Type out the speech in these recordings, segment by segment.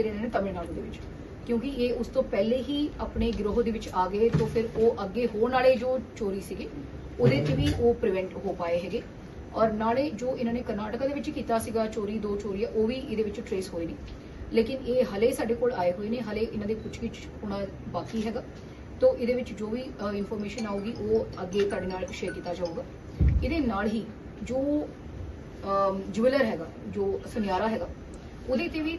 ਕਰਦੇ ਰਹੇ ਨੇ ਤਮਿਲਨਾਡੂ ਦੇ ਵਿੱਚ। ਕਿਉਂਕਿ ਇਹ ਉਸ ਤੋਂ ਪਹਿਲੇ ਹੀ ਆਪਣੇ ਗਿਰੋਹ ਦੇ ਵਿੱਚ ਆ ਗਏ, ਤੋਂ ਫਿਰ ਉਹ ਅੱਗੇ ਹੋਣ ਵਾਲੇ ਜੋ ਚੋਰੀ ਸੀਗੇ, ਉਹਦੇ ਤੇ ਵੀ ਉਹ ਪ੍ਰੀਵੈਂਟ ਹੋ ਪਾਏ ਹੈਗੇ। ਔਰ ਨਾਲੇ ਜੋ ਇਹਨਾਂ ਨੇ ਕਰਨਾਟਕਾ ਦੇ ਵਿੱਚ ਕੀਤਾ ਸੀਗਾ ਚੋਰੀ, ਦੋ ਚੋਰੀਆਂ, ਉਹ ਵੀ ਇਹਦੇ ਵਿੱਚ ਟ੍ਰੇਸ ਹੋਏ ਨੇ। ਲੇਕਿਨ ਇਹ ਹਲੇ ਸਾਡੇ ਕੋਲ ਆਏ ਹੋਏ ਨੇ, ਹਲੇ ਇਹਨਾਂ ਦੇ ਪੁੱਛਗਿੱਛ ਹੋਣਾ ਬਾਕੀ ਹੈਗਾ। ਤੋਂ ਇਹਦੇ ਵਿੱਚ ਜੋ ਵੀ ਇਨਫੋਰਮੇਸ਼ਨ ਆਊਗੀ, ਉਹ ਅੱਗੇ ਤੁਹਾਡੇ ਨਾਲ ਸ਼ੇਅਰ ਕੀਤਾ ਜਾਊਗਾ। ਇਹਦੇ ਨਾਲ ਹੀ ਜੋ ਜਵੈਲਰ ਹੈਗਾ, ਜੋ ਸੁਨਿਆਰਾ ਹੈਗਾ, ਉਹਦੇ ਤੇ ਵੀ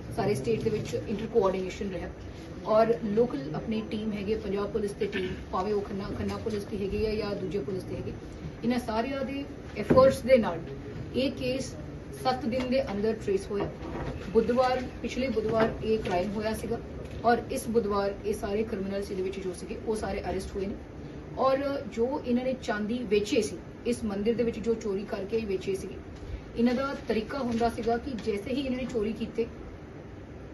ਸਾਰੇ ਸਟੇਟ ਦੇ ਵਿੱਚ ਇੰਟਰ ਕੋਆਰਡੀਨੇਸ਼ਨ ਰਿਹਾ। ਔਰ ਲੋਕਲ ਆਪਣੀ ਟੀਮ ਹੈਗੇ ਪੰਜਾਬ ਪੁਲਿਸ ਤੇ ਟੀਮ ਭਾਵੇਂ ਉਹ ਖੰਨਾ ਖੰਨਾ ਪੁਲਿਸ ਦੀ ਹੈਗੀ ਹੈ ਜਾਂ ਦੂਜੇ ਪੁਲਿਸ ਦੇ ਹੈਗੇ। ਇਹਨਾਂ ਸਾਰਿਆਂ ਦੇ ਐਫਰਟਸ ਦੇ ਨਾਲ ਇਹ ਕੇਸ 7 ਦਿਨ ਦੇ ਅੰਦਰ ਟ੍ਰੇਸ ਹੋਇਆ। ਬੁੱਧਵਾਰ, ਪਿਛਲੇ ਬੁੱਧਵਾਰ ਇਹ ਕ੍ਰਾਈਮ ਹੋਇਆ ਸੀਗਾ ਔਰ ਇਸ ਬੁੱਧਵਾਰ ਇਹ ਸਾਰੇ ਕ੍ਰਿਮੀਨਲਸ ਇਹਦੇ ਵਿੱਚ ਜੋ ਸੀਗੇ, ਉਹ ਸਾਰੇ ਅਰੈਸਟ ਹੋਏ ਨੇ। ਔਰ ਜੋ ਇਹਨਾਂ ਨੇ ਚਾਂਦੀ ਵੇਚੇ ਸੀ, ਇਸ ਮੰਦਿਰ ਦੇ ਵਿੱਚ ਜੋ ਚੋਰੀ ਕਰਕੇ ਵੇਚੇ ਸੀਗੇ, ਇਹਨਾਂ ਦਾ ਤਰੀਕਾ ਹੁੰਦਾ ਸੀਗਾ ਕਿ ਜੈਸੇ ਹੀ ਇਹਨਾਂ ਨੇ ਚੋਰੀ ਕੀਤੇ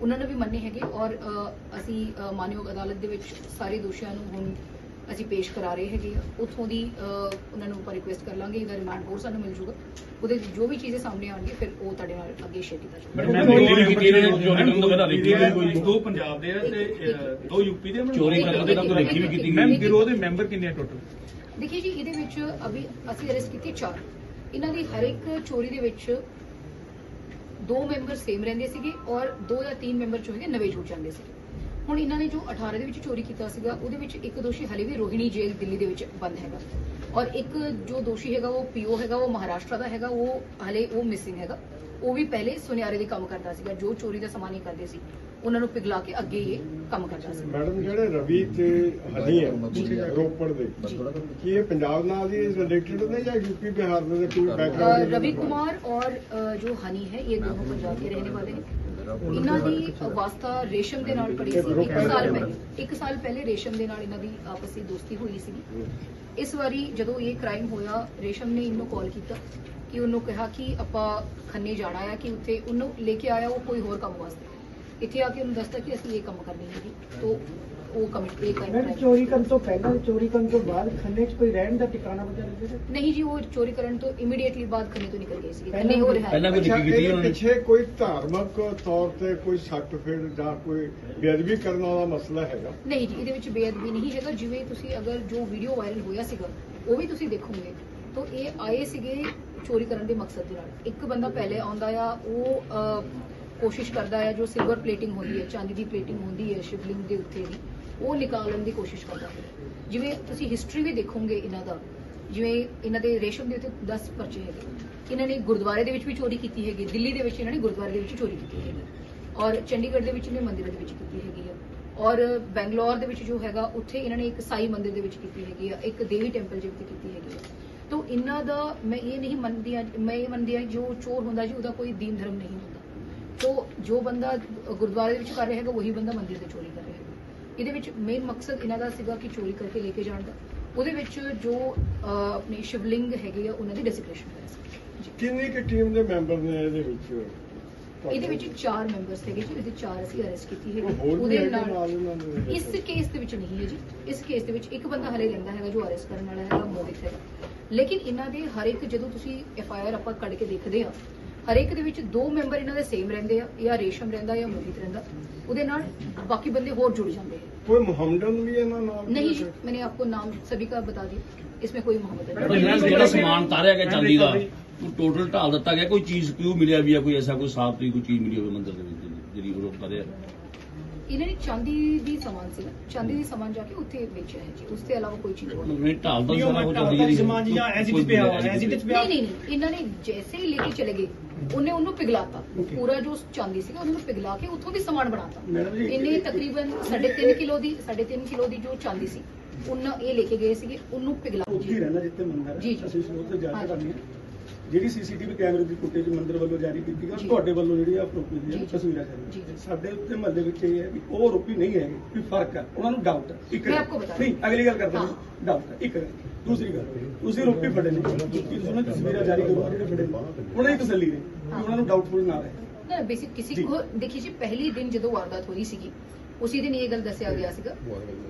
ਉਹਨਾਂ ਨੂੰ ਵੀ ਮੰਨੇ ਹੈਗੇ ਔਰ ਅਸੀਂ ਮਾਨਯੋਗ ਅਦਾਲਤ ਦੇ ਵਿੱਚ ਸਾਰੇ ਦੋਸ਼ੀਆਂ ਨੂੰ ਹੁਣ ਅਸੀਂ ਪੇਸ਼ ਕਰਾ ਰਹੇ ਹੈਗੇ ਆ। ਉਥੋਂ ਦੀ ਉਹਨਾਂ ਨੂੰ ਆਪਾਂ ਰਿਕੁਐਸਟ ਕਰ ਲਾਂਗੇ ਇਹਦਾ ਰਿਮਾਂਡ ਹੋਰ ਸਾਨੂੰ ਮਿਲ ਜੂਗਾ। ਉਹਦੇ ਜੋ ਵੀ ਚੀਜ਼ਾਂ ਸਾਹਮਣੇ ਆਉਣਗੀਆਂ ਫਿਰ ਉਹ ਤੁਹਾਡੇ ਨਾਲ ਅੱਗੇ ਸ਼ੇਅਰ ਕੀਤਾ ਜਾਊਗਾ। ਦੋ ਪੰਜਾਬ ਦੇ ਆ ਤੇ ਅਹ, ਦੋ ਯੂਪੀ ਦੇ ਚੋਰੀ ਕਰਨ ਦੇ ਤਾਂ ਕੋਈ ਰੇਕੀ ਵੀ ਕੀਤੀ ਮੈਮ ਗਿਰੋਹ ਦੇ ਮੈਂਬਰ ਕਿੰਨੇ ਆ ਟੋਟਲ ਦੇਖਿਏ ਜੀ ਇਹਦੇ ਵਿੱਚ ਅਭੀ ਅਸੀਂ ਅਰੈਸਟ ਕੀਤੇ ਚਾਰ। ਇਹਨਾਂ ਦੀ ਹਰ ਇੱਕ ਚੋਰੀ ਦੇ ਵਿੱਚ ਦੋ ਮੈਂਬਰ ਸੇਮ ਰਹਿੰਦੇ ਸੀਗੇ ਔਰ ਦੋ ਜਾਂ ਤਿੰਨ ਮੈਂਬਰ ਜੋ ਹੈਗੇ ਨਵੇਂ ਜੁੜ ਜਾਂਦੇ ਸੀ ਹੁਣ ਇਹਨਾਂ ਨੇ ਜੋ 18 ਦੇ ਵਿੱਚ ਚੋਰੀ ਕੀਤਾ ਸੀਗਾ, ਉਹਦੇ ਵਿੱਚ ਇੱਕ ਦੋਸ਼ੀ ਹਲੇ ਵੀ ਰੋਹਿਣੀ ਜੇਲ੍ਹ ਦਿੱਲੀ ਦੇ ਵਿੱਚ ਬੰਦ ਹੈਗਾ। ਔਰ ਇੱਕ ਜੋ ਦੋਸ਼ੀ ਹੈਗਾ ਉਹ ਪੀਓ ਹੈਗਾ ਉਹ ਮਹਾਰਾਸ਼ਟਰ ਦਾ ਹੈਗਾ ਉਹ ਹਲੇ ਉਹ ਮਿਸਿੰਗ ਹੈਗਾ। ਉਹ ਵੀ ਪਹਿਲੇ ਸੁਨਿਆਰੇ ਦੇ ਕੰਮ ਕਰਦਾ ਸੀਗਾ ਜੋ ਚੋਰੀ ਦਾ ਸਮਾਨ ਹੀ ਕਰਦੇ ਸੀ ਉਹਨਾਂ ਨੂੰ ਪਿਘਲਾ ਕੇ ਅੱਗੇ ਇਹ ਕੰਮ ਕਰਦਾ ਸੀ। ਮੈਡਮ ਜਿਹੜੇ ਰਵੀ ਤੇ ਹਨੀ ਹੈ ਰੋਪੜ ਦੇ ਕੀ ਇਹ ਪੰਜਾਬ ਨਾਲ ਦੀ ਰਿਲੇਟਡ ਨੇ ਜਾਂ ਯੂਪੀ ਬਿਹਾਰ ਦੇ ਕੋਈ ਬੈਕਗ੍ਰਾਉਂਡ ਰਵੀ ਕੁਮਾਰ ਔਰ ਜੋ ਹਨੀ ਹੈ ਇਹ ਦੋਨੋਂ ਪੰਜਾਬ ਦੇ ਰਹਿਣੇ ਵਾਲੇ ਨੇ। ਇਹਨਾਂ ਦੀ ਵਾਸਤਾ ਰੇਸ਼ਮ ਦੇ ਨਾਲ ਪੜੀ ਸੀ ਇੱਕ ਸਾਲ ਪਹਿਲੇ ਇੱਕ ਸਾਲ ਪਹਿਲੇ ਰੇਸ਼ਮ ਦੇ ਨਾਲ ਇਹਨਾਂ ਦੀ ਆਪਸ ਦੋਸਤੀ ਹੋਈ ਸੀ ਇਸ ਵਾਰੀ ਜਦੋਂ ਇਹ ਕ੍ਰਾਈਮ ਹੋਇਆ, ਰੇਸ਼ਮ ਨੇ ਇਹਨੂੰ ਕਾਲ ਕੀਤਾ ਕਿ ਉਹਨੂੰ ਕਿਹਾ ਕਿ ਆਪਾਂ ਖੰਨੇ ਜਾਣਾ ਆ, ਕਿ ਉੱਥੇ ਉਹਨੂੰ ਲੈ ਕੇ ਆਇਆ, ਉਹ ਕੋਈ ਹੋਰ ਕੰਮ ਵਾਸਤੇ। ਇੱਥੇ ਆ ਕੇ ਉਹਨੂੰ ਦੱਸਤਾ ਕਿ ਅਸੀਂ ਇਹ ਕੰਮ ਕਰਨੀ ਹੈਗੀ ਤੋਂ ਉਹ ਕਮਿਟ ਮੈਮ ਕੰਮ ਚੋਰੀ ਕਰਨ ਤੋਂ ਪਹਿਲਾਂ ਚੋਰੀ ਕਰਨ ਤੋਂ ਬਾਅਦ ਖੰਨੇ 'ਚ ਕੋਈ ਰਹਿਣ ਦਾ ਟਿਕਾਣਾ ਵਗੈਰਾ ਜਿਹੜਾ ਨਹੀਂ ਜੀ ਉਹ ਚੋਰੀ ਕਰਨ ਤੋਂ ਇਮੀਡੀਏਟਲੀ ਬਾਅਦ ਖੰਨੇ ਤੋਂ ਨਿਕਲ ਗਏ ਸੀ ਖੰਨੇ ਹੋ। ਰਿਹਾ ਪਹਿਲਾਂ ਕੋਈ ਅੱਛਾ ਕੀਤੀ ਇਹਦੇ ਉਹਨਾਂ। ਨੇ ਪਿੱਛੇ ਕੋਈ ਧਾਰਮਿਕ ਤੌਰ ਤੇ ਕੋਈ ਸਰਟੀਫਿਕੇਟ ਜਾਂ ਕੋਈ ਬੇਅਦਬੀ ਕਰਨ ਵਾਲਾ ਮਸਲਾ ਹੈਗਾ? ਨਹੀਂ ਜੀ ਇਹਦੇ ਵਿੱਚ ਬੇਅਦਬੀ ਨਹੀਂ ਹੈਗਾ। ਜਿਵੇਂ ਤੁਸੀਂ ਅਗਰ ਜੋ ਵੀਡੀਓ ਵਾਇਰਲ ਹੋਇਆ ਸੀਗਾ ਉਹ ਵੀ ਤੁਸੀਂ ਦੇਖੋਗੇ ਤਾਂ ਇਹ ਆਏ ਸੀਗੇ ਚੋਰੀ ਕਰਨ ਦੇ ਮਕਸਦ ਦੇ ਨਾਲ। ਇੱਕ ਬੰਦਾ ਪਹਿਲੇ ਆਉਂਦਾ ਆ ਉਹ ਅਹ, ਕੋਸ਼ਿਸ਼ ਕਰਦਾ ਆ ਜੋ ਸਿਲਵਰ ਪਲੇਟਿੰਗ ਹੁੰਦੀ ਹੈ ਚਾਂਦੀ ਦੀ ਪਲੇਟਿੰਗ ਹੁੰਦੀ ਹੈ ਸ਼ਿਵਲਿੰਗ ਦੇ ਉੱਤੇ ਦੀ ਉਹ ਨਿਕਾਲਣ ਦੀ ਕੋਸ਼ਿਸ਼ ਕਰਦਾ ਹੈ। ਜਿਵੇਂ ਤੁਸੀਂ ਹਿਸਟਰੀ ਵੀ ਦੇਖੋਗੇ ਇਹਨਾਂ ਦਾ, ਜਿਵੇਂ ਇਹਨਾਂ ਦੇ ਰੇਸ਼ਮ ਦੇ ਉੱਤੇ 10 ਪਰਚੇ ਹੈਗੇ। ਇਹਨਾਂ ਨੇ ਗੁਰਦੁਆਰੇ ਦੇ ਵਿੱਚ ਵੀ ਚੋਰੀ ਕੀਤੀ ਹੈਗੀ, ਦਿੱਲੀ ਦੇ ਵਿੱਚ ਇਹਨਾਂ ਨੇ ਗੁਰਦੁਆਰੇ ਦੇ ਵਿੱਚ ਚੋਰੀ ਕੀਤੀ ਹੈਗੀ। ਔਰ ਚੰਡੀਗੜ੍ਹ ਦੇ ਵਿੱਚ ਇਹਨੇ ਮੰਦਿਰਾਂ ਦੇ ਵਿੱਚ ਕੀਤੀ ਹੈਗੀ ਹੈ ਔਰ ਬੈਂਗਲੌਰ ਦੇ ਵਿੱਚ ਜੋ ਹੈਗਾ, ਉੱਥੇ ਇਹਨਾਂ ਨੇ ਇੱਕ ਸਾਈ ਮੰਦਿਰ ਦੇ ਵਿੱਚ ਕੀਤੀ ਹੈਗੀ ਆ, ਇੱਕ ਦੇਵੀ ਟੈਂਪਲ ਦੇ ਵਿੱਚ ਕੀਤੀ ਹੈਗੀ ਆ। ਤੋ ਇਹਨਾਂ ਦਾ ਮੈਂ ਇਹ ਨਹੀਂ ਮੰਨਦੀ ਹਾਂ, ਮੈਂ ਇਹ ਮੰਨਦੀ ਹਾਂ ਜੋ ਚੋਰ ਹੁੰਦਾ ਜੀ, ਉਹਦਾ ਕੋਈ ਦੀਨ ਧਰਮ ਨਹੀਂ ਹੁੰਦਾ। ਤੋ ਜੋ ਬੰਦਾ ਗੁਰਦੁਆਰੇ ਦੇ ਵਿੱਚ ਕਰ ਰਿਹਾ ਹੈਗਾ, ਉਹੀ ਬੰਦਾ ਮੰਦਿਰ ਤੇ ਚੋਰੀ ਕਰ ਰਿਹਾ ਹੈਗਾ। ਇਹਦੇ ਵਿੱਚ ਮੇਨ ਮਕਸਦ ਇਹਨਾਂ ਦਾ ਸੀਗਾ ਕਿ ਚੋਰੀ ਕਰਕੇ ਲੈ ਕੇ ਜਾਣ ਦਾ। ਉਹਦੇ ਵਿੱਚ ਜੋ ਆਪਣੇ ਸ਼ਿਵਲਿੰਗ ਹੈਗੇ ਆ ਉਹਨਾਂ ਦੀ ਡੈਸਿਗ੍ਰੇਸ਼ਨ ਕਰਿਆ ਸੀ। ਜੀ। ਕਿੰਨੀ ਕਿ ਟੀਮ ਦੇ ਮੈਂਬਰ ਨੇ ਇਹਦੇ ਵਿੱਚ? ਇਹਦੇ ਵਿੱਚ ਚਾਰ ਮੈਂਬਰਸ ਹੈਗੇ ਜੀ ਇਹਦੇ ਚਾਰ ਅਸੀਂ ਅਰੈਸਟ ਕੀਤੀ ਵੀ ਉਹਦੇ ਨਾਲ ਇਸ ਕੇਸ ਦੇ ਵਿੱਚ ਨਹੀਂ ਹੈ ਜੀ। ਇਸ ਕੇਸ ਦੇ ਵਿੱਚ ਇੱਕ ਬੰਦਾ ਹਲੇ ਰਹਿੰਦਾ ਹੈਗਾ ਜੋ ਅਰੈਸਟ ਕਰਨ ਵਾਲਾ ਹੈਗਾ ਮੋਹਿਤ ਹੈਗਾ ਲੇਕਿਨ ਇਹਨਾਂ ਦੇ ਹਰ ਇੱਕ ਜਦੋਂ ਤੁਸੀਂ ਐਫ ਆਈ ਆਰ ਆਪਾਂ ਕੱਢ ਕੇ ਦੇਖਦੇ ਆ ਹਰ ਇੱਕ ਦੇ ਵਿੱਚ ਦੋ ਮੈਂਬਰ ਇਹਨਾਂ ਦੇ ਸੇਮ ਰਹਿੰਦੇ ਆ ਜਾਂ ਰੇਸ਼ਮ ਰਹਿੰਦਾ ਜਾਂ ਮੋਹਿਤ ਰਹਿੰਦਾ ਉਹਦੇ ਨਾਲ ਬਾਕੀ ਬੰਦੇ ਹੋਰ ਜੁੜ ਜਾਂਦੇ हैं ਕੋਈ ਮੁਹੰਮਦਨ ਵੀ ਇਹਨਾਂ ਨਾਲ नहीं जी मैंने आपको नाम सभी का बता दिया इसमें कोई मोहम्मद ਮੈਡਮ नहीं ਜਿਹੜਾ ਜਿਹੜਾ ਸਮਾਨ ਤਾਰਿਆ ਗਿਆ ਚਾਂਦੀ ਦਾ ਉਹ ਟੋਟਲ ਢਾਲ ਦਿੱਤਾ ਗਿਆ ਕੋਈ ਚੀਜ਼ ਕਿਉਂ ਮਿਲਿਆ ਵੀ ਆ ਕੋਈ ਐਸਾ ਕੋਈ ਸਾਫ ਦੀ ਕੋਈ ਚੀਜ਼ ਮਿਲੀ ਹੋਵੇ ਮੰਦਿਰ ਦੇ ਵਿੱਚ ਜਿਹੜੀ ਉਹ ਤਾਰਿਆ ਇਹਨਾਂ ਨੇ ਚਾਂਦੀ ਦੀ ਸਮਾਨ ਸੀਗਾ ਚਾਂਦੀ ਦੀ ਸਮਾਨ ਜਾ ਕੇ ਉੱਥੇ ਵੇਚਿਆ ਹੈ ਜੀ ਉਸ ਤੋਂ ਇਲਾਵਾ ਕੋਈ ਚੀਜ਼ ਹੋਰ ਨਹੀਂ ਨਹੀਂ ਢਾਲ ਤਾਂ ਨਹੀਂ, ਉਹ ਸਾਰਾ ਕੁਝ ਢਾਲ ਚੱਲਦੀ ਦਾ ਜਿਹੜੀ ਸਮਾਨ ਜੀ, ਜਾਂ as it is ਪਿਆ ਹੋਇਆ, as it is ਪਿਆ। ਨਹੀਂ ਨਹੀਂ ਇਹਨਾਂ ਨੇ ਜੈਸੇ ਹੀ ਲੈ ਕੇ ਚਲੇ ਗਏ ਉਹਨੇ ਉਹਨੂੰ ਪਿਘਲਾਤਾ। ਪੂਰਾ ਜੋ ਚਾਂਦੀ ਸੀਗਾ ਉਹਨੂੰ ਪਿਘਲਾ ਕੇ ਉੱਥੋਂ ਦੀ ਸਮਾਨ ਬਣਾਤਾ। ਮੈਡਮ ਜੀ, ਇਹਨੇ ਤਕਰੀਬਨ 3.5 ਕਿਲੋ ਦੀ 3.5 ਕਿਲੋ ਦੀ ਜੋ ਚਾਂਦੀ ਸੀ ਉਹਨਾਂ ਇਹ ਲੈ ਕੇ ਗਏ ਸੀਗੇ ਉਹਨੂੰ ਪਿਘਲਾ ਉੱਥੇ ਹੀ ਰਹਿਣਾ ਜਿੱਥੇ ਮੰਦਰ ਜੀ, ਹੈ। ਜੀ। ਅਸੀਂ ਸਰੋਤ ਤੇ ਜਾ ਕੇ ਜੀ। ਕਰਨੀ ਹੈ। ਜਿਹੜੀ ਸੀਸੀਟੀਵੀ ਕੈਮਰੇ ਦੀ ਫੁਟੇਜ ਮੰਦਰ ਵੱਲੋਂ ਜਾਰੀ ਕੀਤੀ ਗਈ। ਤੁਹਾਡੇ ਵੱਲੋਂ ਜਿਹੜੀ ਆ ਪ੍ਰੋਪੀ ਜੀ, ਦੀ ਜੀ। ਤਸਵੀਰਾਂ ਜਾਰੀ। ਸਾਡੇ ਉੱਤੇ ਮਹੱਲੇ ਵਿੱਚ ਇਹ ਹੈ ਕਿ ਉਹ ਆਰੋਪੀ ਨਹੀਂ ਹੈਗੇ ਵੀ ਫ਼ਰਕ ਹੈ ਉਹਨਾਂ ਨੂੰ ਡਾਊਟ ਹੈ ਇੱਕ ਨਹੀਂ ਅਗਲੀ ਗੱਲ ਕਰਦੇ ਹਾਂ। ਹਾਂ ਡਾਊਟ ਹੈ ਇੱਕ ਦੂਸਰੀ ਗੱਲ ਤੁਸੀਂ ਆਰੋਪੀ ਫੜੇ ਨੇ ਤੁਸੀਂ ਉਹਨਾਂ ਦੀ ਤਸਵੀਰਾਂ ਜਾਰੀ ਕਰੋ ਜਿਹੜੇ ਫੜੇ ਉਹਨਾਂ ਦੀ ਤਸੱਲੀ ਨੇ ਹਾਂ। ਉਹਨਾਂ ਨੂੰ ਡਾਊਟਫੁਲ ਨਾ ਰਹੇ ਨਾ ਬੇਸਿਕ ਕਿਸੇ। ਕੋ ਦੇਖੀ ਜੀ ਪਹਿਲੀ ਦਿਨ ਜਦੋਂ ਵਾਰਦਾਤ ਹੋਈ ਸੀਗੀ ਉਸੇ ਦਿਨ ਇਹ ਗੱਲ ਦੱਸਿਆ ਗਿਆ ਸੀਗਾ।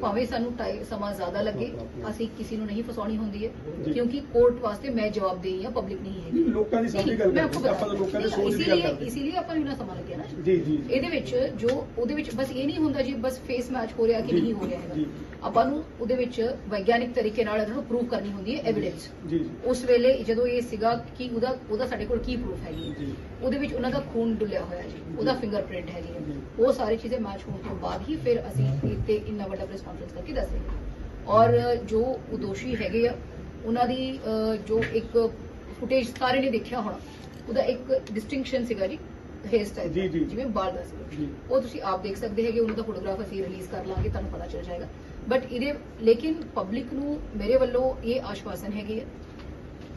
ਭਾਵੇਂ ਸਾਨੂੰ ਸਮਾਂ ਜ਼ਿਆਦਾ ਲੱਗੇ ਅਸੀਂ ਕਿਸੇ ਨੂੰ ਨਹੀਂ ਫਸਾਉਣੀ ਹੁੰਦੀ ਹੈ ਕਿਉਂਕਿ ਕੋਰਟ ਵਾਸਤੇ ਮੈਂ ਜਵਾਬਦੇਹੀ ਹਾਂ ਪਬਲਿਕ ਨਹੀਂ ਹੈ ਲੋਕਾਂ ਦੀ ਸਾਡੀ ਗੱਲ ਆਪਾਂ ਲੋਕਾਂ ਦੇ ਸੋਚ ਦੀ ਗੱਲ ਕਰਦੇ ਇਸੇ ਲਈ ਆਪਾਂ ਇਹਨਾਂ ਸਮਾਂ ਲੱਗਿਆ ਨਾ। ਜੀ ਜੀ। ਇਹਦੇ ਵਿੱਚ ਜੋ ਉਹਦੇ ਵਿੱਚ ਬਸ ਇਹ ਨਹੀਂ ਹੁੰਦਾ ਜੀ ਬਸ ਫੇਸ ਮੈਚ ਹੋ ਰਿਹਾ ਕਿ ਨਹੀਂ ਹੋ ਰਿਹਾ ਹੈਗਾ। ਆਪਾਂ ਨੂੰ ਉਹਦੇ ਵਿੱਚ ਵਿਗਿਆਨਿਕ ਤਰੀਕੇ ਨਾਲ ਇਹਨੂੰ ਪ੍ਰੂਫ ਕਰਨੀ ਹੁੰਦੀ ਹੈ ਐਵੀਡੈਂਸ ਜੀ। ਉਸ ਵੇਲੇ ਜਦੋਂ ਇਹ ਸੀਗਾ ਕਿ ਉਹਦਾ ਉਹਦਾ ਸਾਡੇ ਕੋਲ ਕੀ ਪ੍ਰੂਫ ਹੈਗੀ ਉਹਦੇ ਵਿੱਚ ਉਹਨਾਂ ਦਾ ਖੂਨ ਡੁੱਲਿਆ ਹੋਇਆ ਜੀ ਉਹਦਾ ਫਿੰਗਰਪ੍ਰਿੰਟ ਹੈਗੀ ਉਹ ਸਾਰੇ ਚੀਜ਼ਾਂ ਮੈਚ ਹੋਣ ਤੋਂ ਬਾਅਦ ਹੀ ਫਿਰ ਅਸੀਂ ਇੱਥੇ ਇੰਨਾ ਵੱਡਾ ਪ੍ਰੈਸ ਕਾਨਫਰੰਸ ਕਰਕੇ ਦੱਸ ਰਹੇ ਹਾਂ। ਔਰ ਜੋ ਉਹ ਦੋਸ਼ੀ ਹੈਗੇ ਆ ਉਹਨਾਂ ਦੀ ਜੋ ਇੱਕ ਫੁਟੇਜ ਸਾਰੇ ਨੇ ਦੇਖਿਆ ਹੋਣਾ ਉਹਦਾ ਇੱਕ ਡਿਸਟਿੰਕਸ਼ਨ ਸੀਗਾ ਜੀ ਹੇਅਰ ਸਟਾਈਲ ਜੀ, ਜੀ। ਜਿਵੇਂ ਬਾਲ ਦਾ ਜੀ। ਉਹ ਤੁਸੀਂ ਆਪ ਦੇਖ ਸਕਦੇ ਹੈਗੇ ਉਹਨਾਂ ਦਾ ਫੋਟੋਗ੍ਰਾਫ ਅਸੀਂ ਰਿਲੀਜ਼ ਕਰ ਲਾਂਗੇ ਤੁਹਾਨੂੰ ਪਤਾ ਚੱਲ ਜਾਏਗਾ। ਬਟ ਇਹਦੇ ਲੇਕਿਨ ਪਬਲਿਕ ਨੂੰ ਮੇਰੇ ਵੱਲੋਂ ਇਹ ਆਸ਼ਵਾਸਨ ਹੈਗੇ ਆ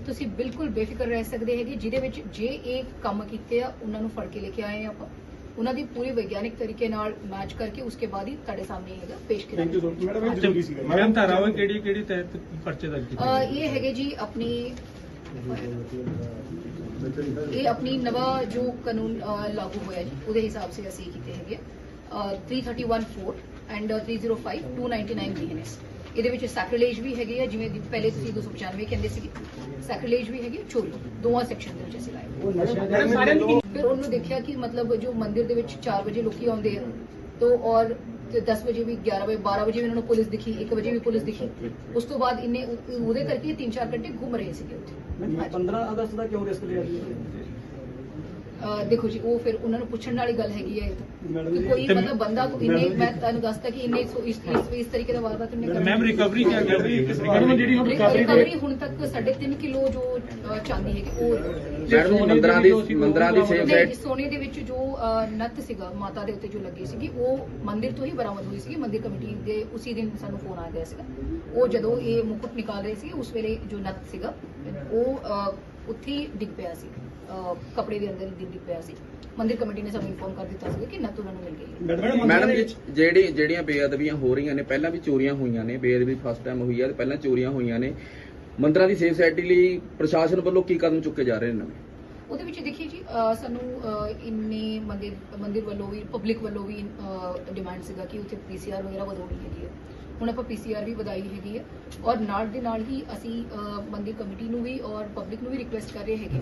ਤੁਸੀਂ ਬਿਲਕੁਲ ਬੇਫਿਕਰ ਰਹਿ ਸਕਦੇ ਹੈਗੇ ਜਿਹਦੇ ਵਿੱਚ ਜੇ ਇਹ ਕੰਮ ਕੀਤੇ ਆ ਉਹਨਾਂ ਨੂੰ ਫੜ ਕੇ ਲੈ ਕੇ ਆਏ ਆ ਆਪਾਂ। ਉਹਨਾਂ ਦੀ ਪੂਰੀ ਵਿਗਿਆਨਿਕ ਤਰੀਕੇ ਨਾਲ ਮੈਚ ਕਰਕੇ ਉਸਕੇ ਬਾਅਦ ਹੀ ਤੁਹਾਡੇ ਸਾਹਮਣੇ ਹੈਗਾ ਪੇਸ਼ ਕੀਤਾ ਥੈਂਕ ਯੂ ਸੋ ਮੈਡਮ ਇਹ ਜ਼ਰੂਰੀ ਸੀਗਾ। ਮੈਡਮ ਧਾਰਾਵਾਂ ਕਿਹੜੀ ਕਿਹੜੀ ਤਹਿਤ ਪਰਚੇ ਦਰਜ ਕੀਤੇ ਇਹ ਹੈਗੇ ਜੀ ਆਪਣੀ ਇਹ ਆਪਣੀ ਨਵਾਂ ਜੋ ਕਾਨੂੰਨ ਲਾਗੂ ਹੋਇਆ ਜੀ ਉਹਦੇ ਹਿਸਾਬ ਸੇ ਅਸੀਂ ਕੀਤੇ ਹੈਗੇ ਅਹ, 331.4 ਐਂਡ 305 299 ਬੀਐਨਐਸ ਇਹਦੇ ਵਿੱਚ ਸੈਕ੍ਰਿਲੇਜ ਵੀ ਹੈਗੇ ਆ ਜਿਵੇਂ ਪਹਿਲੇ ਤੁਸੀਂ 295 ਕਹਿੰਦੇ ਸੀ ਸੈਕ੍ਰਿਲੇਜ ਵੀ ਹੈਗੇ ਚੋਰੀ ਦੋਵਾਂ ਸੈਕਸ਼ਨ ਦੇ ਵਿੱਚ ਅਸੀਂ ਲਾਏ। ਫਿਰ ਉਹਨੂੰ ਦੇਖਿਆ ਕਿ ਮਤਲਬ ਜੋ ਮੰਦਿਰ ਦੇ ਵਿੱਚ 4 ਵਜੇ ਲੋਕੀ ਆਉਂਦੇ ਆ ਤੋਂ ਔਰ 10 ਵਜੇ ਵੀ 11 ਵਜੇ 12 ਵਜੇ ਵੀ ਇਹਨਾਂ ਨੂੰ ਪੁਲਿਸ ਦਿਖੀ 1 ਵਜੇ ਵੀ ਪੁਲਿਸ ਦਿਖੀ। ਉਸ ਤੋਂ ਬਾਅਦ ਇਹਨੇ ਉਹਦੇ ਕਰਕੇ 3-4 ਘੰਟੇ ਘੁੰਮ ਰਹੇ ਸੀਗੇ ਉੱਥੇ। 15 ਅਗਸਤ ਦਾ ਕਿਉਂ ਰਿਸਕ ਲਿਆ ਸੀ? ਦੇਖੋ ਜੀ ਉਹ ਫਿਰ ਉਹਨਾਂ ਨੂੰ ਪੁੱਛਣ ਵਾਲੀ ਗੱਲ ਹੈਗੀ ਹੈ ਕਿ ਕੋਈ ਮਤਲਬ ਬੰਦਾ ਕੋ ਇੰਨੇ ਮੈਂ ਤੁਹਾਨੂੰ ਦੱਸਦਾ ਕਿ ਇੰਨੇ ਇਸ ਇਸ ਤਰੀਕੇ ਦਾ ਵਾਰਦਾਤ ਕਰਨਾ ਮੈਮ ਰਿਕਵਰੀ ਕੀ ਕਰ ਰਹੀ ਹੈ ਮੈਡਮ ਜਿਹੜੀ ਹੁਣ ਰਿਕਵਰੀ ਰਿਕਵਰੀ ਹੁਣ ਤੱਕ 3.5 ਕਿਲੋ ਜੋ ਚਾਂਦੀ ਹੈਗੀ ਉਹ ਮੈਡਮ ਮੰਦਰਾਂ ਦੀ ਮੰਦਰਾਂ ਦੀ ਸੇਫ ਸਾਈਡ ਸੋਨੇ ਦੇ ਵਿੱਚ ਜੋ ਨੱਤ ਸੀਗਾ ਮਾਤਾ ਦੇ ਉੱਤੇ ਜੋ ਲੱਗੀ ਸੀਗੀ ਉਹ ਮੰਦਿਰ ਤੋਂ ਹੀ ਬਰਾਮਦ ਹੋਈ ਸੀਗੀ ਮੰਦਿਰ ਕਮੇਟੀ ਦੇ ਉਸੇ ਦਿਨ ਸਾਨੂੰ ਫੋਨ ਆ ਗਿਆ ਸੀਗਾ। ਉਹ ਜਦੋਂ ਇਹ ਮੁਕਟ ਨਿਕਾਲ ਰਹੇ ਸੀ ਉਸ ਵੇਲੇ ਜੋ ਨੱਤ ਸੀਗਾ ਉਹ ਉੱਥੇ ਹੀ ਡਿੱਗ ਪਿਆ ਸੀ। ਕੱਪੜੇ ਦੇ ਅੰਦਰ ਹੀ ਡਿੱਗ ਪਿਆ ਸੀ। ਮੰਦਿਰ ਕਮੇਟੀ ਨੇ ਸਾਨੂੰ ਇਨਫੋਰਮ ਕਰ ਦਿੱਤਾ ਸੀਗਾ ਕਿ ਨੂੰ ਮਿਲ ਗਈ। ਹੈ ਮੈਡਮ ਜਿਹੜੀ ਜਿਹੜੀਆਂ ਬੇਅਦਬੀਆਂ ਹੋ ਰਹੀਆਂ ਨੇ ਪਹਿਲਾਂ ਵੀ ਚੋਰੀਆਂ ਹੋਈਆਂ ਨੇ ਬੇਅਦਬੀ ਫਸਟ ਟਾਈਮ ਹੋਈ ਹੈ ਤੇ ਪਹਿਲਾਂ ਚੋਰੀਆਂ ਹੋਈਆਂ ਨੇ। ਮੰਦਰਾਂ ਦੀ ਸੇਫ ਸਾਈਡ ਲਈ ਪ੍ਰਸ਼ਾਸਨ ਵੱਲੋਂ ਕੀ ਕਦਮ ਚੁੱਕੇ ਜਾ ਰਹੇ ਨੇ ਨਵੇਂ? ਉਹਦੇ ਵਿੱਚ ਦੇਖੀਏ ਜੀ ਸਾਨੂੰ ਇੰਨੇ ਮੰਦਿਰ ਮੰਦਿਰ ਵੱਲੋਂ ਵੀ ਪਬਲਿਕ ਵੱਲੋਂ ਵੀ ਡਿਮਾਂਡ ਸੀਗਾ ਕਿ ਉੱਥੇ ਪੀਸੀਆਰ ਵਗੈਰਾ ਵਧਾਉਣੀ ਹੈਗੀ ਹੈ ਹੁਣ ਆਪਾਂ ਪੀਸੀਆਰ ਵੀ ਵਧਾਈ ਹੈਗੀ ਹੈ ਔਰ ਨਾਲ ਦੇ ਨਾਲ ਹੀ ਅਸੀਂ ਮੰਦਿਰ ਕਮੇਟੀ ਨੂੰ ਵੀ ਔਰ ਪਬਲਿਕ ਨੂੰ ਵੀ ਰਿਕੁਐਸਟ ਕਰ ਰਹੇ ਹੈਗੇ।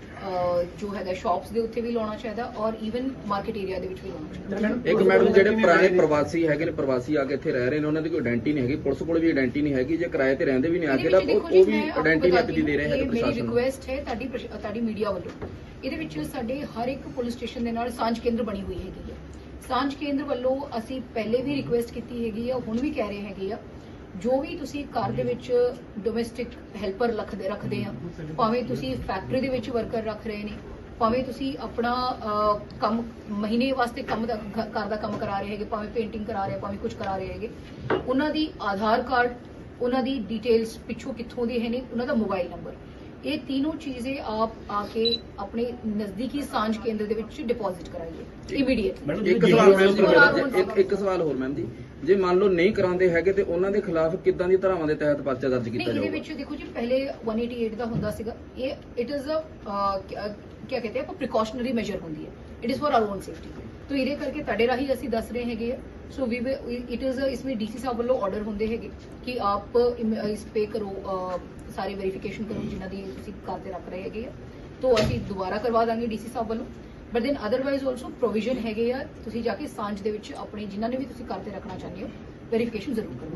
ਜੋ ਹੈਗਾ ਸ਼ਾਪਸ ਦੇ ਉੱਤੇ ਵੀ ਲਾਉਣਾ ਚਾਹੀਦਾ ਔਰ ਈਵਨ ਮਾਰਕੀਟ ਏਰੀਆ ਦੇ ਵਿੱਚ ਵੀ ਲਾਉਣਾ ਚਾਹੀਦਾ। ਇੱਕ ਮੈਡਮ ਜਿਹੜੇ ਪੁਰਾਣੇ ਪ੍ਰਵਾਸੀ ਹੈਗੇ ਨੇ ਪ੍ਰਵਾਸੀ ਆ ਕੇ ਇੱਥੇ ਰਹਿ ਰਹੇ ਨੇ ਉਹਨਾਂ ਦੀ ਕੋਈ ਆਇਡੈਂਟੀ ਨਹੀਂ ਹੈਗੀ ਪੁਲਿਸ ਕੋਲ ਵੀ ਆਇਡੈਂਟੀ ਨਹੀਂ ਹੈਗੀ ਜੇ ਕਿਰਾਏ ਤੇ ਰਹਿੰਦੇ ਵੀ ਨਹੀਂ ਆ ਕੇ ਤਾਂ ਉਹ ਵੀ ਆਇਡੈਂਟੀ ਨਹੀਂ ਅੱਧੀ ਦੇ ਰਹੇ ਹੈਗੇ ਪ੍ਰਸ਼ਾਸਨ ਨੂੰ। ਰਿਕੁਐਸਟ ਹੈ ਤੁਹਾਡੀ ਤੁਹਾਡੀ ਮੀਡੀਆ ਵੱਲੋਂ। ਇਹਦੇ ਵਿੱਚ ਸਾਡੇ ਹਰ ਇੱਕ ਪੁਲਿਸ ਸਟੇਸ਼ਨ ਦੇ ਨਾਲ ਸਾਂਝ ਕੇਂਦਰ ਬਣੀ ਹੋਈ ਹੈਗੀ ਹੈ। ਸਾਂਝ ਕੇਂਦਰ ਵੱਲੋਂ ਅਸੀਂ ਪਹਿਲੇ ਵੀ ਰਿਕੁਐਸਟ ਕੀਤੀ ਹੈਗੀ ਆ ਹੁਣ ਵੀ ਕਹਿ ਰਹੇ ਹੈਗੇ ਆ ਜੋ ਵੀ ਤੁਸੀਂ ਘਰ ਦੇ ਵਿੱਚ ਡੋਮੈਸਟਿਕ ਹੈਲਪਰ ਰੱਖਦੇ ਰੱਖਦੇ ਆ ਭਾਵੇਂ ਤੁਸੀਂ ਫੈਕਟਰੀ ਦੇ ਵਿੱਚ ਵਰਕਰ ਰੱਖ ਰਹੇ ਨੇ ਭਾਵੇਂ ਤੁਸੀਂ ਆਪਣਾ ਕੰਮ ਮਹੀਨੇ ਵਾਸਤੇ ਕੰਮ ਦਾ ਘਰ ਦਾ ਕੰਮ ਕਰਾ ਰਹੇ ਹੈਗੇ ਭਾਵੇਂ ਪੇਂਟਿੰਗ ਕਰਾ ਰਹੇ ਭਾਵੇਂ ਕੁਝ ਕਰਾ ਰਹੇ ਹੈਗੇ ਉਹਨਾਂ ਦੀ ਆਧਾਰ ਕਾਰਡ ਉਹਨਾਂ ਦੀ ਡਿਟੇਲਸ ਪਿੱਛੋਂ ਕਿੱਥੋਂ ਦੇ ਹੈ ਨੇ ਉਹਨਾਂ ਦਾ ਮੋਬਾਈਲ ਨੰਬਰ ਇਹ ਤਿੰਨੋਂ ਚੀਜ਼ੇ ਆਪ ਆ ਕੇ ਆਪਣੇ ਨਜ਼ਦੀਕੀ ਸਾਂਝ ਕੇਂਦਰ ਦੇ ਵਿੱਚ ਡਿਪੋਜ਼ਿਟ ਕਰਾਈਏ ਇਮੀਡੀਏਟ ਇੱਕ ਸਵਾਲ ਇੱਕ ਸਵਾਲ ਹੋਰ ਮੈਮ ਜੀ। ਜੇ ਮੰਨ ਲਓ ਨਹੀਂ ਕਰਾਉਂਦੇ ਹੈਗੇ ਤੇ ਉਹਨਾਂ ਦੇ ਖਿਲਾਫ ਕਿੱਦਾਂ ਦੀ ਧਾਰਾਵਾਂ ਦੇ ਤਹਿਤ ਪਰਚਾ ਦਰਜ ਨਹੀਂ ਕੀਤਾ ਇਹਦੇ ਵਿੱਚ ਦੇਖੋ ਜੀ ਪਹਿਲੇ 188 ਦਾ ਹੁੰਦਾ ਸੀਗਾ। ਇਹ ਇਟ ਇਜ਼ ਅ ਕੀ ਕਹਿੰਦੇ ਆ ਪ੍ਰੀਕਾਸ਼ਨਰੀ ਮੈਜਰ ਹੁੰਦੀ ਹੈ। It is for our own safety ਤੋ ਇਹਦੇ ਕਰਕੇ ਤੁਹਾਡੇ ਰਾਹੀਂ ਅਸੀਂ ਦੱਸ ਰਹੇ ਹੈਗੇ ਸੋ ਵੀ ਇਟ ਇਜ਼ ਇਸ ਵਿੱਚ ਡੀਸੀ ਸਾਹਿਬ ਵੱਲੋਂ ਆਰਡਰ ਹੁੰਦੇ ਹੈਗੇ ਕਿ ਆਪ ਇਸ ਪੇ ਕਰੋ ਅ, ਵੈਰੀਫਿਕੇਸ਼ਨ ਕਰੋ ਜਿਨ੍ਹਾਂ ਦੀ ਤੁਸੀਂ ਕਰਦੇ ਰੱਖ ਰਹੇ ਹੈਗੇ ਆ। ਅਸੀਂ ਦੁਬਾਰਾ ਕਰਵਾ ਦਾਂਗੇ ਡੀਸੀ ਸਾਹਿਬ ਵੱਲੋਂ। But then otherwise also provision ਹੈਗੇ ਆ ਤੁਸੀਂ ਜਾ ਕੇ ਸਾਂਝ ਦੇ ਵਿੱਚ ਆਪਣੇ ਜਿਨ੍ਹਾਂ ਨੇ ਵੀ ਤੁਸੀਂ ਕਾਰ ਤੇ ਰੱਖਣਾ ਚਾਹੁੰਦੇ ਹੋ ਵੈਰੀਫਿਕੇਸ਼ਨ ਜ਼ਰੂਰ ਕਰੋ।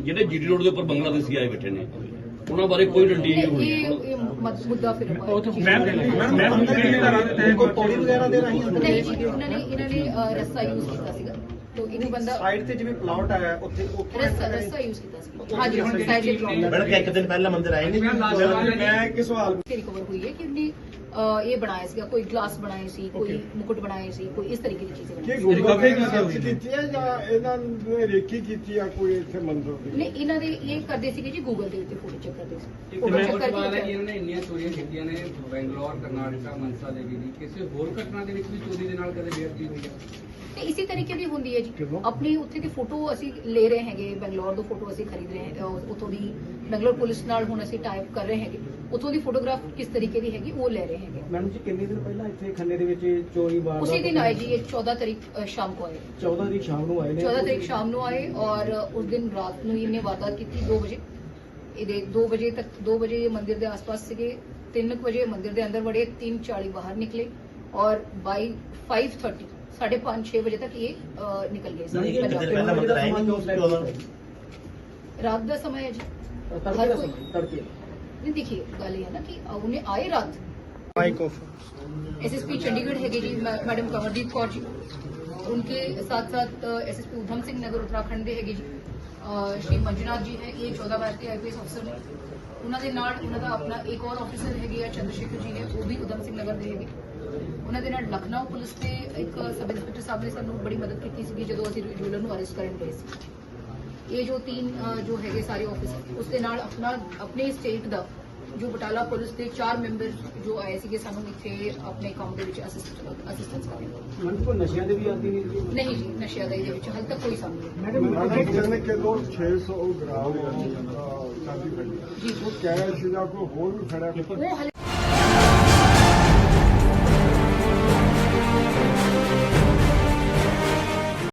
ਜਿਹੜੇ ਜੀਡੀ ਰੋਡ ਦੇ ਉੱਪਰ ਬੰਗਲਾਦੇਸ਼ੀ ਆਏ ਬੈਠੇ ਨੇ ਉਹਨਾਂ ਬਾਰੇ ਕੋਈ ਡੰਡੀ ਨਹੀਂ ਹੋਈ ਮੁੱਦਾ ਫਿਰ ਉਹ ਧਾਰਾ ਦੇ ਤਹਿਤ ਕੋਈ ਪੌੜੀ ਵਗੈਰਾ ਦੇ ਰਾਹੀਂ ਨਹੀਂ ਜੀ ਉਹਨਾਂ ਨੇ ਇਹਨਾਂ ਨੇ ਅ, ਰੱਸਾ ਯੂਜ਼ ਕੀਤਾ ਸੀਗਾ। ਤੋਂ ਇੱਕ ਬੰਦਾ ਸਾਈਡ ਤੇ ਜਿਵੇਂ ਪਲਾਟ ਆਇਆ ਉੱਥੇ ਉੱਥੋਂ ਰੱਸਾ ਰੱਸਾ ਯੂਜ਼ ਕੀਤਾ ਸੀ। ਹਾਂਜੀ ਸਾਈਡ ਤੇ ਮੈਡਮ ਕਿ ਇੱਕ ਦਿਨ ਪਹਿਲਾਂ ਮੰਦਿਰ ਆਏ ਨੇ ਮੈਂ ਇੱਕ ਸਵਾਲ ਰਿਕਵਰ ਹੋਈ ਹੈ ਕਿ ਉਹਨੇ ਇਹ ਬਣਾਇਆ ਸੀਗਾ ਕੋਈ ਗਲਾਸ ਬਣਾਏ ਸੀ ਕੋਈ ਮੁਕਟ ਬਣਾਏ ਸੀ ਕੋਈ ਇਸ ਤਰੀਕੇ ਦੀ ਚੀਜ਼ਾਂ ਕੀ ਬਣਾਈ ਗੂਗਲ ਰਿਕਵਰੀ ਤੇ ਕਿੱਥੇ ਹੋਈ? ਸਰਚ ਕੀਤੀ ਹੈ ਜਾਂ ਇਹਨਾਂ ਨੇ ਰੇਕੀ ਕੀਤੀ ਆ ਕੋਈ ਇੱਥੇ ਮੰਦਿਰ ਦੀ? ਨਹੀਂ ਇਹਨਾਂ ਦੇ ਇਹ ਕਰਦੇ ਸੀਗੇ ਜੀ ਗੂਗਲ ਦੇ ਉੱਤੇ ਫੋਟੋ ਚੈੱਕ ਕਰਦੇ ਸੀ। ਇੱਕ ਫੋਟੋ ਮੈਂ ਚੈੱਕ ਉਸ ਤੋਂ ਬਾਅਦ ਹੈ ਕਰਕੇ ਕਿ ਇਹਨਾਂ ਨੇ ਇੰਨੀਆਂ ਚੋਰੀਆਂ ਕੀਤੀਆਂ ਨੇ ਬੈਂਗਲੌਰ ਕਰਨਾਟਕਾ ਮਨਸਾ ਦੇਵੀ ਦੀ ਕਿਸੇ ਹੋਰ ਘਟਨਾ ਦੇ ਵਿੱਚ ਵੀ ਚੋਰੀ ਦੇ ਨਾਲ ਕਦੇ ਬੇਅਦਬੀ ਹੋਈ ਹੈ? ਤੇ ਇਸੇ ਤਰੀਕੇ ਦੀ ਹੁੰਦੀ ਹੈ ਜੀ। ਆਪਣੀ ਉੱਥੇ ਦੀ ਫੋਟੋ ਅਸੀਂ ਲੈ ਰਹੇ ਹੈਗੇ ਬੰਗਲੌਰ ਤੋਂ ਫੋਟੋ ਅਸੀਂ ਖਰੀਦ ਰਹੇ ਹਾਂ ਉੱਥੋਂ ਦੀ ਬੰਗਲੌਰ ਪੁਲਿਸ ਨਾਲ ਹੁਣ ਅਸੀਂ ਟਾਈਪ ਕਰ ਰਹੇ ਹੈਗੇ। ਉਥੋਂ ਦੀ ਫੋਟੋਗ੍ਰਾਫ ਕਿਸ ਤਰੀਕੇ ਦੀ ਹੈਗੀ ਉਹ ਲੈ ਰਹੇ ਹੈਗੇ। ਮੈਡਮ ਜੀ ਕਿੰਨੇ ਦਿਨ ਪਹਿਲਾਂ ਇੱਥੇ ਖੰਨੇ ਦੇ ਵਿੱਚ ਚੋਰੀ ਵਾਰਦਾਤ ਉਸੇ ਦਿਨ ਆਏ ਜੀ 14 ਤਰੀਕ ਸ਼ਾਮ ਨੂੰ ਆਏ। 14 ਤਰੀਕ ਸ਼ਾਮ ਨੂੰ ਆਏ ਨੇ? 14 ਤਰੀਕ ਸ਼ਾਮ ਨੂੰ ਆਏ ਔਰ ਉਸ ਦਿਨ ਰਾਤ ਨੂੰ ਇਹਨੇ ਵਾਰਦਾਤ ਕੀਤੀ 2 ਵਜੇ। ਇਹਦੇ 2 ਵਜੇ ਤੱਕ 2 ਵਜੇ ਇਹ ਮੰਦਿਰ ਦੇ ਆਸ-ਪਾਸ ਸੀਗੇ 3 ਵਜੇ ਮੰਦਿਰ ਦੇ ਅੰਦਰ ਵੜੇ 3:40 ਬਾਹਰ ਨਿਕਲੇ ਔਰ ਬਾਈ 5:30 5:30 6 ਵਜੇ ਤੱਕ ਇਹ ਅ, ਨਿਕਲ ਗਏ ਨਹੀਂ, ਸੀ ਇੱਕ ਦਿਨ ਪੰਜਾਬ ਪਹਿਲਾਂ ਮੰਦਿਰ ਆਏ ਨੇ ਚੌਦਾਂ ਰਾਤ ਦਾ ਸਮਾਂ ਹੈ ਜੀ ਤੜਕੇ ਦਾ ਸਮਾਂ ਤੜਕੇ नहीं देखिए गल ये है ना कि उन्हें आए रात ਮਾਈਕ ਆਫ एसएसपी चंडीगढ़ है जी मै- मैडम कंवरदीप कौर जी उनके साथ साथ एसएसपी उधम सिंह नगर उत्तराखंड ਦੇ ਹੈਗੇ ਜੀ ਅਹ ਸ਼੍ਰੀ ਮੰਜੂਨਾਥ ਜੀ ਹੈ, ਇਹ 14 ਭਾਰਤੀ ਆਈਪੀਐਸ ਅਫਸਰ ਨੇ। ਉਹਨਾਂ ਦੇ ਨਾਲ ਉਹਨਾਂ ਦਾ ਆਪਣਾ ਇੱਕ ਹੋਰ ਆਫੀਸਰ ਹੈਗੇ ਆ, ਚੰਦਰਸ਼ੇਖਰ ਜੀ ਨੇ, ਉਹ ਵੀ ਉਧਮ ਸਿੰਘ ਨਗਰ ਦੇ ਹੈਗੇ। ਉਹਨਾਂ ਦੇ ਨਾਲ ਲਖਨਊ ਪੁਲਿਸ ਦੇ ਇੱਕ ਸਬ ਇੰਸਪੈਕਟਰ ਸਾਹਿਬ ਨੇ ਸਾਨੂੰ ਬੜੀ ਮਦਦ ਕੀਤੀ ਸੀਗੀ ਜਦੋਂ ਅਸੀਂ ਜੁਲਰ ਨੂੰ ਅਰੈਸਟ ਕਰਨ ਗਏ ਸੀ। ਇਹ ਜੋ ਤਿੰਨ ਜੋ ਹੈਗੇ ਸਾਰੇ ਆਫਿਸਰ ਉਸ ਦੇ ਨਾਲ ਆਪਣਾ, ਆਪਣੇ ਸਟੇਟ ਦਾ ਜੋ ਬਟਾਲਾ ਪੁਲਿਸ ਦੇ ਚਾਰ ਮੈਂਬਰ ਜੋ ਆਏ ਸੀਗੇ ਸਾਨੂੰ ਇੱਥੇ ਆਪਣੇ ਕੰਮ ਦੇ ਵਿੱਚ ਅਸਿਸਟੈਂਸ ਕਰਨ ਮੈਡਮ ਕੋਈ ਨਸ਼ਿਆਂ ਦੇ ਵੀ ਆਦੀ ਨਹੀਂ ਜੀ ਨਹੀਂ ਜੀ ਨਸ਼ਿਆਂ ਦਾ ਇਹਦੇ ਵਿੱਚ ਹਾਲੇ ਤੱਕ ਕੋਈ ਸਾਹਮਣੇ ਨਹੀਂ ਮੈਡਮ ਮੈਡਮ ਕਹਿੰਦੇ ਕਿ ਲੋ 600 ਗ੍ਰਾਮ ਅਹ, ਚਾਂਦੀ ਪਈ ਜੀ ਉਹ ਕੈਸ਼ ਜਾਂ ਕੋਈ ਹੋਰ ਵੀ ਖੜਾ ਉਹ ਹਾਲੇ